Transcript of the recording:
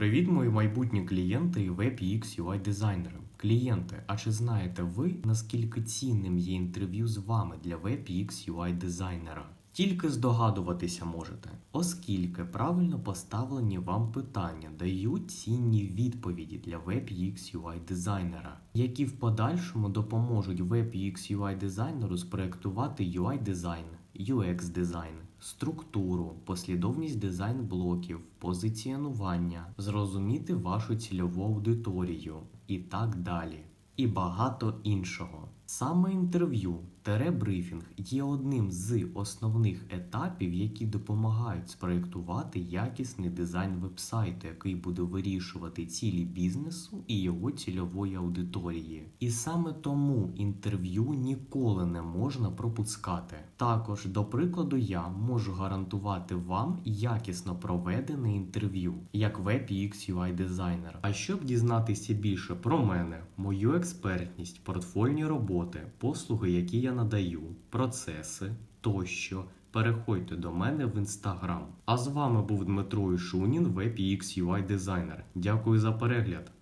Привіт, мої майбутні клієнти і UX UI дизайнери. Клієнти, а чи знаєте ви, наскільки цінним є інтерв'ю з вами для UX UI дизайнера? Тільки здогадуватися можете, оскільки правильно поставлені вам питання дають цінні відповіді для UX UI дизайнера, які в подальшому допоможуть UX UI дизайнеру спроектувати UI дизайн, UX дизайн, структуру, послідовність дизайн блоків, позиціонування, зрозуміти вашу цільову аудиторію і так далі. І багато іншого. Саме інтерв'ю брифінг є одним з основних етапів, які допомагають спроєктувати якісний дизайн вебсайту, який буде вирішувати цілі бізнесу і його цільової аудиторії. І саме тому інтерв'ю ніколи не можна пропускати. Також, до прикладу, я можу гарантувати вам якісно проведене інтерв'ю як UX UI дизайнер. А щоб дізнатися більше про мене, мою експертність, портфольні роботи, послуги, які я надаю, процеси тощо. Переходьте до мене в інстаграм. А з вами був Дмитро Ішунін, WebXUI дизайнер. Дякую за перегляд.